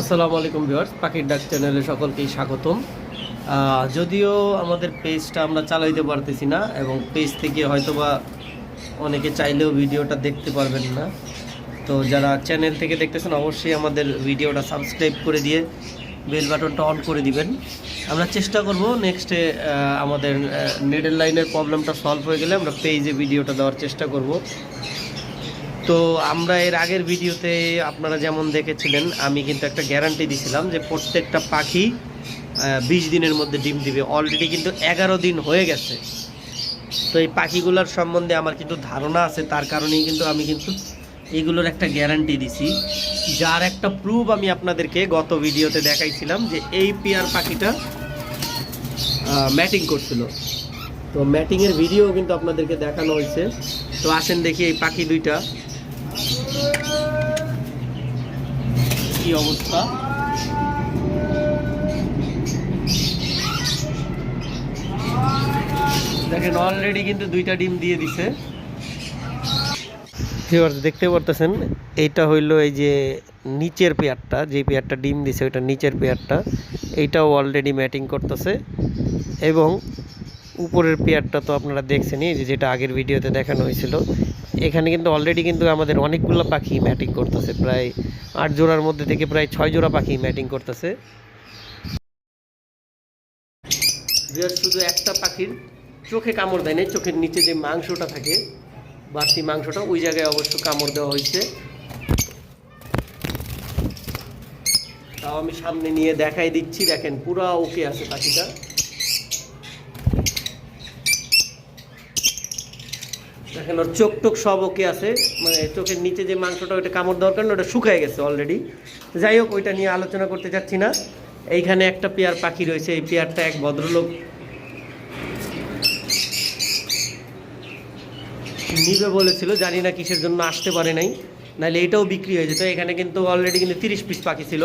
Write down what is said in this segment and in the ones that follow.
আসসালামু আলাইকুম ভিউয়ার্স, পাখির ডাক চ্যানেলে সকলকেই স্বাগতম। যদিও আমাদের পেজটা আমরা চালাইতে পারতেছি না এবং পেজ থেকে হয়তোবা অনেকে চাইলেও ভিডিওটা দেখতে পারবেন না। তো যারা চ্যানেল থেকে দেখতেছেন, অবশ্যই আমাদের ভিডিওটা সাবস্ক্রাইব করে দিয়ে বেল বাটনটা অন করে দিবেন। আমরা চেষ্টা করব নেক্সটে আমাদের নেটের লাইনের প্রবলেমটা সলভ হয়ে গেলে আমরা পেজে ভিডিওটা দেওয়ার চেষ্টা করব। তো আমরা এর আগের ভিডিওতে আপনারা যেমন দেখেছিলেন, আমি কিন্তু একটা গ্যারান্টি দিছিলাম যে প্রত্যেকটা পাখি বিশ দিনের মধ্যে ডিম দিবে। অলরেডি কিন্তু এগারো দিন হয়ে গেছে। তো এই পাখিগুলোর সম্বন্ধে আমার কিন্তু ধারণা আছে, তার কারণেই কিন্তু আমি কিন্তু এগুলোর একটা গ্যারান্টি দিছি। যার একটা প্রুফ আমি আপনাদেরকে গত ভিডিওতে দেখাইছিলাম যে এই পেয়ার পাখিটা ম্যাটিং করছিল। তো ম্যাটিংয়ের ভিডিও কিন্তু আপনাদেরকে দেখানো হয়েছে। তো আসেন দেখি এই পাখি দুইটা। কি অবস্থা? দেখেন অলরেডি কিন্তু দুইটা ডিম দিয়ে দিছে। দেখতে পারতেছেন, এইটা হইল এই যে নিচের পেয়ারটা যে পেয়ারটা ডিম দিছে, ওইটা নিচের পেয়ারটা, এইটাও অলরেডি ম্যাটিং করতেছে। এবং উপরের পেয়ারটা তো আপনারা দেখছেনই, যে যেটা আগের ভিডিওতে দেখানো হয়েছিল এখানে কিন্তু অলরেডি কিন্তু আমাদের অনেকগুলো পাখি ম্যাটিং করতেছে, প্রায় আট জোড়ার মধ্যে থেকে প্রায় ছয় জোড়া পাখি ম্যাটিং করতেছে। শুধু একটা পাখির চোখে কামড় দেয় চোখের নিচে যে মাংসটা থাকে, বাড়তি মাংসটা, ওই জায়গায় অবশ্য কামড় দেওয়া হয়েছে। তাও আমি সামনে নিয়ে দেখাই দিচ্ছি, দেখেন পুরা ওকে আছে পাখিটা। ওর চোখ টোক সব ওকে আছে। মানে চোখের নিচে যে মাংসটা, ওইটা কামড় দেওয়ার কারণে ওটা শুকায় গেছে অলরেডি যাই হোক, ওইটা নিয়ে আলোচনা করতে চাচ্ছি না। এইখানে একটা পেয়ার পাখি রয়েছে, এই পেয়ারটা এক ভদ্রলোক নিবে বলেছিল, জানি না কিসের জন্য আসতে পারে নাই। নাহলে এটাও বিক্রি হয়ে যেত। এখানে কিন্তু অলরেডি কিন্তু তিরিশ পিস পাখি ছিল।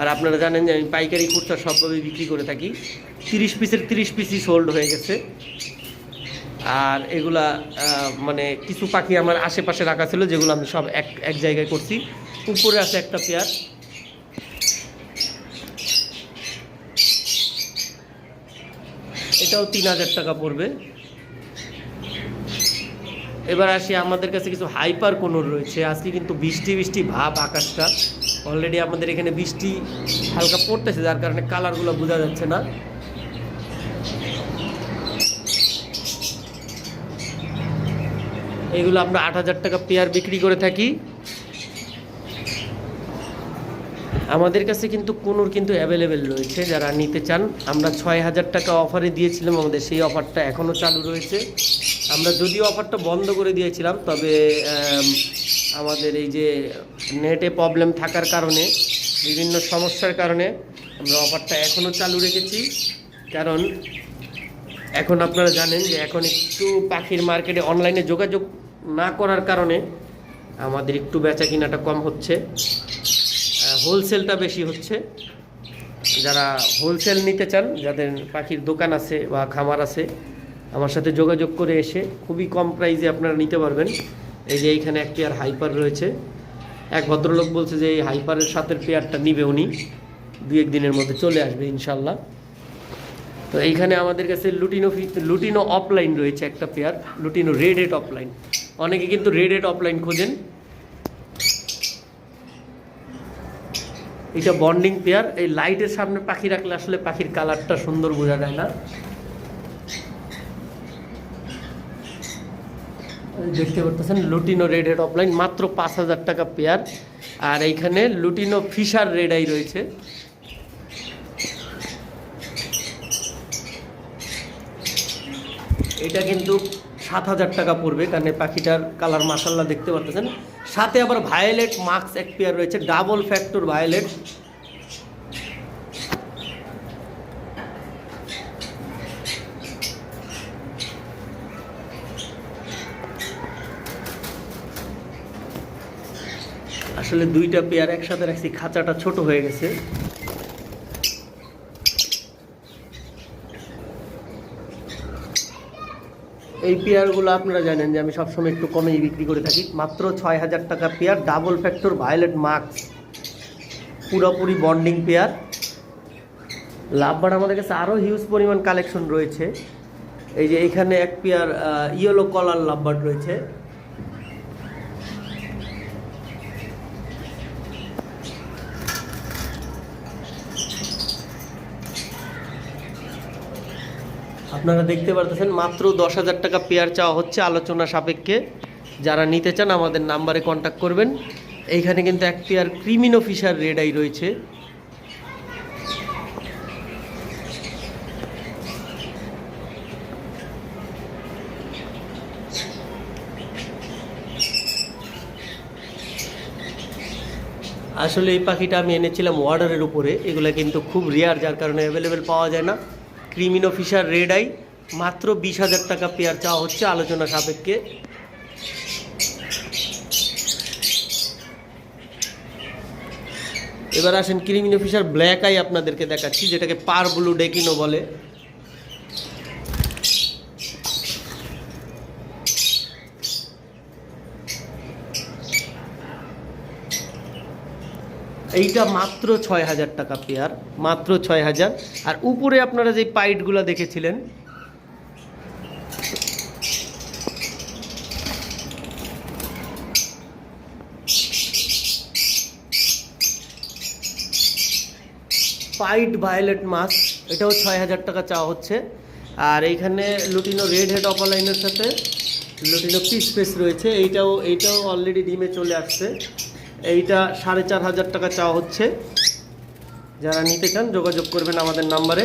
আর আপনারা জানেন যে আমি পাইকারি কুর্তা সবভাবে বিক্রি করে থাকি। তিরিশ পিসের তিরিশ পিসই সোল্ড হয়ে গেছে। আর এগুলা মানে কিছু পাখি আমার আশেপাশে রাখা ছিল, যেগুলো আমি সব এক এক জায়গায় করছি। উপরে আছে একটা পেয়ার। এটাও তিন হাজার টাকা পড়বে। এবার আসি, আমাদের কাছে কিছু হাইপার কোনোর রয়েছে। আজকে কিন্তু বৃষ্টি বৃষ্টি, ভাব আকাশটা। অলরেডি আমাদের এখানে বৃষ্টি হালকা পড়তেছে, যার কারণে কালারগুলো বোঝা যাচ্ছে না। এগুলো আমরা আট হাজার টাকা পেয়ার বিক্রি করে থাকি। আমাদের কাছে কিন্তু কোনোর কিন্তু অ্যাভেলেবেল রয়েছে, যারা নিতে চান। আমরা ছয় হাজার টাকা অফারে দিয়েছিলাম আমাদের সেই অফারটা এখনও চালু রয়েছে। আমরা যদিও অফারটা বন্ধ করে দিয়েছিলাম, তবে আমাদের এই যে নেটে প্রবলেম থাকার কারণে, বিভিন্ন সমস্যার কারণে আমরা অফারটা এখনও চালু রেখেছি। কারণ এখন আপনারা জানেন যে এখন একটু পাখির মার্কেটে অনলাইনে যোগাযোগ না করার কারণে আমাদের একটু বেচা কিনাটা কম হচ্ছে। হোলসেলটা বেশি হচ্ছে। যারা হোলসেল নিতে চান, যাদের পাখির দোকান আছে বা খামার আছে, আমার সাথে যোগাযোগ করে এসে খুবই কম প্রাইসে আপনারা নিতে পারবেন। এই যে এইখানে এক পেয়ার হাইপার রয়েছে। এক ভদ্রলোক বলছে যে এই হাইপারের সাথে পেয়ারটা নিবে উনি। দু এক দিনের মধ্যে চলে আসবে ইনশাল্লাহ। তো এইখানে আমাদের কাছে লুটিনো লুটিনো অফলাইন রয়েছে একটা pair lutino red head opaline অনেকে কিন্তু রেড হেড অফলাইন খোঁজেন। এটা বন্ডিং পেয়ার এই লাইটের সামনে পাখি রাখলে আসলে পাখির কালারটা সুন্দর বোঝা যায় না। দেখতে পারতেছেন লুটিনো রেড হেড অফলাইন মাত্র পাঁচ হাজার টাকা পেয়ার আর এইখানে লুটিনো ফিশার রেড আই রয়েছে। এটা কিন্তু সাত হাজার টাকা পড়বে, কারণ পাখিটার কালার মাসাল্লাহ দেখতে পাচ্ছেন সাথে আবার ভায়োলেট মার্কস এক পেয়ার রয়েছে ডাবল ফ্যাক্টর ভায়োলেট আসলে দুইটা পেয়ার একসাথে রাখছি, খাঁচাটা ছোট হয়ে গেছে। এই পেয়ারগুলো আপনারা জানেন যে আমি সবসময় একটু কমেই বিক্রি করে থাকি। মাত্র ছয় হাজার টাকা pair double factor violet marks পুরোপুরি বন্ডিং পেয়ার। লাভবার আমাদের কাছে আরও হিউজ পরিমাণ কালেকশন রয়েছে। এই যে এখানে এক পেয়ার ইয়েলো কলার লাভবার রয়েছে। আপনারা দেখতে পারতেছেন, মাত্র দশ হাজার টাকা পেয়ার চাওয়া হচ্ছে আলোচনা সাপেক্ষে। যারা নিতে চান, আমাদের নাম্বারে কন্ট্যাক্ট করবেন। এইখানে কিন্তু এক pair creamino Fischer red eye রয়েছে। আসলে এই পাখিটা আমি এনেছিলাম ওয়ার্ডারের উপরে। এগুলো কিন্তু খুব রেয়ার যার কারণে অ্যাভেলেবেল পাওয়া যায় না। ক্রিমিনো অফিসার রেড আই মাত্র বিশ হাজার টাকা পেয়ার চাওয়া হচ্ছে আলোচনা সাপেক্ষে। এবার আসেন ক্রিমিন অফিসার ব্ল্যাক আই আপনাদেরকে দেখাচ্ছি, যেটাকে পার ব্লু ডেকিনো বলে। এইটা মাত্র ছয় হাজার টাকা পেয়ার, মাত্র ছয় হাজার। আর উপরে আপনারা যে পাইটগুলো দেখেছিলেন, পাইট ভায়োলেট মাছ, এটাও ছয় হাজার টাকা চাওয়া হচ্ছে। আর এইখানে লুটিনো রেড হেড অপালাইনের সাথে লুটিনো পিস পেস রয়েছে, এইটাও এইটাও অলরেডি ডিমে চলে আসছে। এইটা সাড়ে চার হাজার টাকা চাওয়া হচ্ছে। যারা নিতে চান, যোগাযোগ করবেন আমাদের নাম্বারে।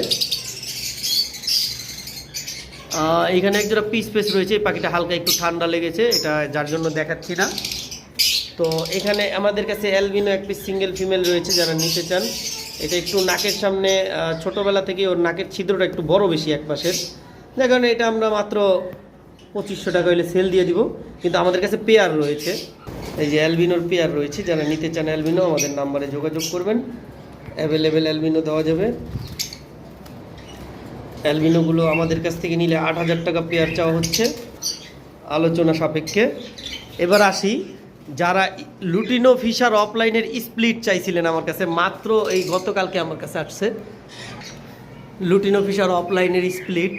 এখানে একজোড়া পিস পেস রয়েছে, এই পাখিটা হালকা একটু ঠান্ডা লেগেছে, এটা যার জন্য দেখাচ্ছি না। তো এখানে আমাদের কাছে অ্যালবিনো এক পিস সিঙ্গেল ফিমেল রয়েছে, যারা নিতে চান। এটা একটু নাকের সামনে ছোটোবেলা ছোটবেলা থেকে ওর নাকের ছিদ্রটা একটু বড় বেশি এক পাশের। যার কারণে এটা আমরা মাত্র পঁচিশশো টাকা হলে সেল দিয়ে দিব। কিন্তু আমাদের কাছে পেয়ার রয়েছে। এই যে অ্যালবিনোর পেয়ার রয়েছে, যারা নিতে চান অ্যালবিনো, আমাদের নাম্বারে যোগাযোগ করবেন। অ্যাভেলেবেল অ্যালবিনো দেওয়া যাবে। অ্যালবিনোগুলো আমাদের কাছ থেকে নিলে আট হাজার টাকা পেয়ার চাওয়া হচ্ছে, আলোচনা সাপেক্ষে। এবার আসি, যারা লুটিনো ফিশার অফলাইনের স্প্লিট চাইছিলেন আমার কাছে, মাত্র এই গতকালকে আমার কাছে আসছে। লুটিনো ফিশার অফলাইনের স্প্লিট।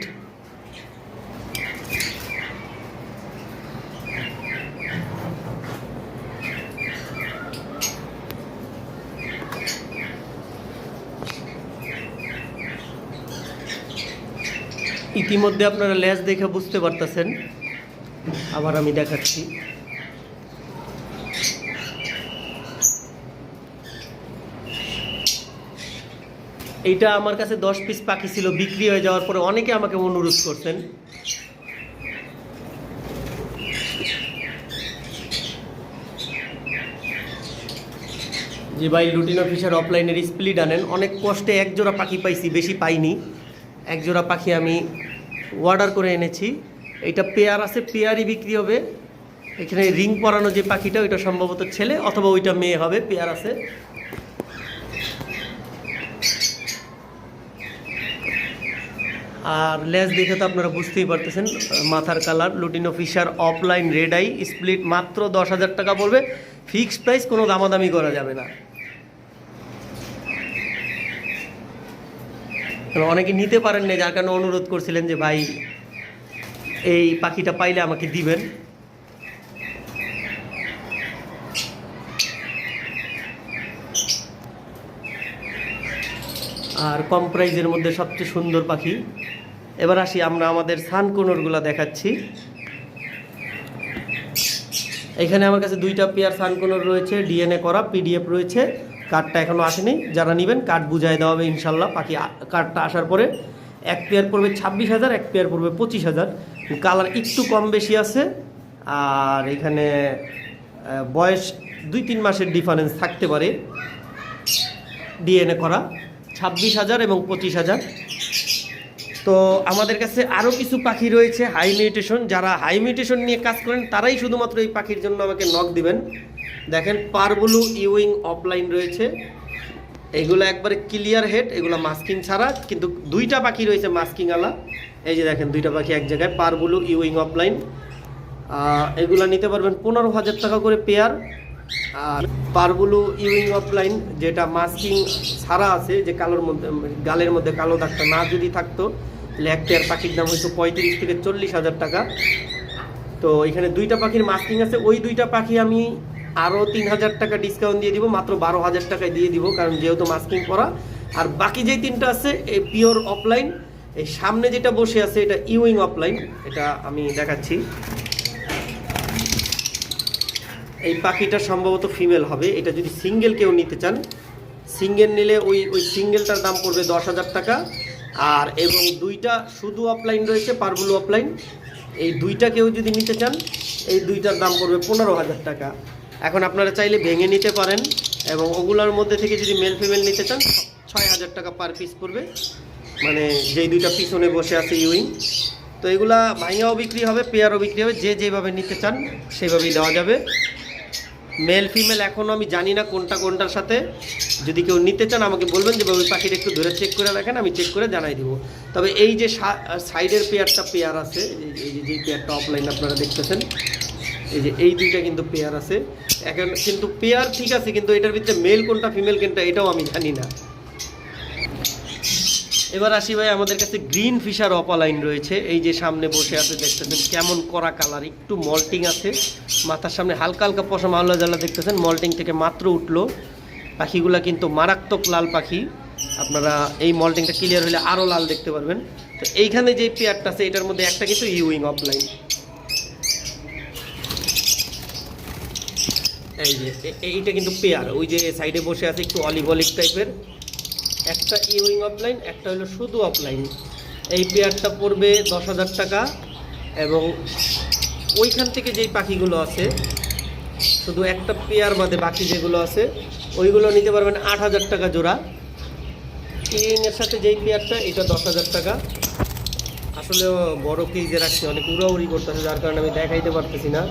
ইতিমধ্যে আপনারা লেজ দেখে বুঝতে পারতেছেন। আবার আমি দেখাচ্ছি। এইটা আমার কাছে দশ পিস পাখি ছিল, বিক্রি হয়ে যাওয়ার পরে অনেকে আমাকে অনুরোধ করছেন। যে ভাই, রুটিন অফিসার অফলাইনের স্প্লিট আনেন। অনেক কষ্টে এক জোড়া পাখি পাইছি, বেশি পাইনি। এক জোড়া পাখি আমি অর্ডার করে এনেছি। এটা পেয়ার আছে, পেয়ারই বিক্রি হবে। এখানে রিং পরানো যে পাখিটা, ওইটা সম্ভবত ছেলে অথবা ওইটা মেয়ে হবে, পেয়ার আছে। আর লেজ দেখে তো আপনারা বুঝতেই পারতেছেন, মাথার colour, lutino Fischer opaline red eye split মাত্র দশ হাজার টাকা পড়বে। ফিক্সড প্রাইস কোনো দামাদামি করা যাবে না। কারণ অনেকে নিতে পারেন না যার কারণে অনুরোধ করছিলেন যে, ভাই, এই পাখিটা পাইলে আমাকে দিবেন। আর কম প্রাইজের মধ্যে সবচেয়ে সুন্দর পাখি। এবার আসি, আমরা আমাদের সানকোনরগুলো দেখাচ্ছি। এখানে আমার কাছে দুইটা পেয়ার সানকোনর রয়েছে, ডিএনএ করা, পিডিএফ রয়েছে। কার্ডটা এখনও আসেনি। যারা নেবেন, কার্ড বুঝাই দেওয়া হবে ইনশাল্লাহ। পাখি কার্ডটা আসার পরে এক পেয়ার পড়বে ছাব্বিশ হাজার, এক পেয়ার পড়বে পঁচিশ হাজার। কালার একটু কম বেশি আছে। আর এখানে বয়স দুই তিন মাসের ডিফারেন্স থাকতে পারে। ডিএনএ করা, ছাব্বিশ হাজার এবং পঁচিশ হাজার। তো আমাদের কাছে আরও কিছু পাখি রয়েছে হাই মিউটেশন যারা হাই মিউটেশন নিয়ে কাজ করেন, তারাই শুধুমাত্র এই পাখির জন্য আমাকে নক দিবেন। দেখেন পারবুলু ইউইং অফলাইন রয়েছে। এগুলো একবারে ক্লিয়ার হেড এগুলো মাস্কিং ছাড়া, কিন্তু দুইটা পাখি রয়েছে মাস্কিং আলা এই যে দেখেন, দুইটা পাখি এক জায়গায় পারবুলু ইউইং অফলাইন এগুলো নিতে পারবেন পনেরো হাজার টাকা করে পেয়ার আর পারগুলো ইউইং অফলাইন যেটা মাস্কিং ছাড়া আছে, যে কালোর মধ্যে, গালের মধ্যে কালো দাগটা না যদি থাকতো, তাহলে এক পেয়ার পাখির দাম হয়তো পঁয়ত্রিশ থেকে চল্লিশ হাজার টাকা। তো এখানে দুইটা পাখির মাস্কিং আছে, ওই দুইটা পাখি আমি আরও তিন হাজার টাকা ডিসকাউন্ট দিয়ে দিব, মাত্র বারো হাজার টাকায় দিয়ে দিব, কারণ যেহেতু মাস্কিং করা আর বাকি যেই তিনটা আছে, এই পিওর অফলাইন এই সামনে যেটা বসে আছে, এটা ইউইং অফলাইন এটা আমি দেখাচ্ছি। এই পাখিটা সম্ভবত ফিমেল হবে, এটা যদি সিঙ্গেল কেউ নিতে চান সিঙ্গেল নিলে ওই ওই সিঙ্গেলটার দাম পড়বে দশ হাজার টাকা। আর এবং দুইটা শুধু অফলাইন রয়েছে পারবুলো অফলাইন এই দুইটা কেউ যদি নিতে চান, এই দুইটার দাম পড়বে পনেরো হাজার টাকা। এখন আপনারা চাইলে ভেঙে নিতে পারেন এবং ওগুলোর মধ্যে থেকে যদি মেল ফিমেল নিতে চান, ছয় হাজার টাকা পার পিস পড়বে। মানে যেই দুইটা পিছনে বসে আছে ইউইং তো এগুলা ভাইয়াও বিক্রি হবে, পেয়ারও বিক্রি হবে, যে যেভাবে নিতে চান সেভাবেই দেওয়া যাবে। মেল ফিমেল এখনও আমি জানি না কোনটা কোনটার সাথে। যদি কেউ নিতে চান, আমাকে বলবেন যে ওই পাখিটা একটু ধরে চেক করে রাখেন আমি চেক করে জানাই দিব। তবে এই যে সাইডের পেয়ারটা পেয়ার আছে, এই যে- যে পেয়ারটা অফলাইন আপনারা দেখতেছেন এই যে এই দুইটা কিন্তু পেয়ার আছে। এখন কিন্তু পেয়ার ঠিক আছে, কিন্তু এটার ভিতরে মেল কোনটা ফিমেল কোনটা, এটাও আমি জানি না। এবার আসি ভাই, আমাদের কাছে গ্রিন ফিশার অপালাইন রয়েছে। এই যে সামনে বসে আছে, দেখতেছেন কেমন করা কালার একটু মল্টিং আছে। মাথার সামনে হালকা হালকা পশম আল্লাহ জ্বালা দেখতেছেন মল্টিং থেকে মাত্র উঠল। পাখিগুলা কিন্তু মারাত্মক লাল পাখি। আপনারা এই মল্টিংটা ক্লিয়ার হলে আরও লাল দেখতে পারবেন। তো এইখানে যে পেয়ারটা আছে, এটার মধ্যে একটা কিন্তু ইউইং অফলাইন এই যে এইটা কিন্তু পেয়ার। ওই যে সাইডে বসে আছে একটু অলিভ অলিভ টাইপের একটা ইউইং অফলাইন একটা হলো শুধু অফলাইন এই পেয়ারটা পড়বে দশ হাজার টাকা এবং ওইখান থেকে যেই পাখিগুলো আছে, শুধু একটা পেয়ার বাদে বাকি যেগুলো আছে, ওইগুলো নিতে পারবেন আট হাজার টাকা জোড়া। ইউইংয়ের সাথে যেই পেয়ারটা, এটা দশ হাজার টাকা। আসলে বড় কেজে রাখছি, অনেক উড়াউড়ি করতেছে, যার কারণে আমি দেখাইতে পারতেছি না।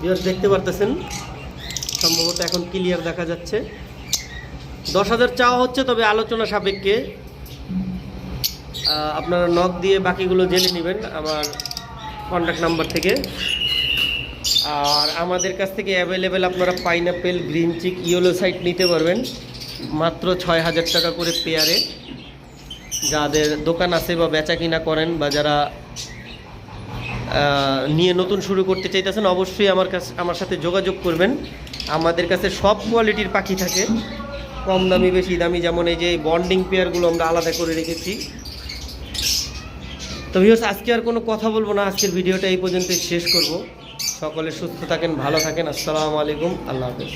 ভিউয়ার্স দেখতে পারতেছেন? সম্ভবত এখন ক্লিয়ার দেখা যাচ্ছে। দশ হাজার চাওয়া হচ্ছে, তবে আলোচনা সাপেক্ষে আপনারা নখ দিয়ে বাকিগুলো জেনে নেবেন আমার কন্ট্যাক্ট নাম্বার থেকে। আর আমাদের কাছ থেকে অ্যাভেলেবেল আপনারা pineapple green cheek yellow side নিতে পারবেন। মাত্র ছয় হাজার টাকা করে পেয়ারে যাদের দোকান আছে বা বেচা কিনা করেন বা যারা নিয়ে নতুন শুরু করতে চাইতেছেন, অবশ্যই আমার কাছে আমার সাথে যোগাযোগ করবেন। আমাদের কাছে সব কোয়ালিটির পাখি থাকে। কম দামি, বেশি দামি, যেমন এই যে বন্ডিং পেয়ারগুলো আমরা আলাদা করে রেখেছি। তো ভিউয়ার্স আজকে আর কোনো কথা বলব না। আজকের ভিডিওটা এই পর্যন্তই শেষ করব। সকলে সুস্থ থাকেন, ভালো থাকেন। আসসালামু আলাইকুম। আল্লাহ হাফেজ।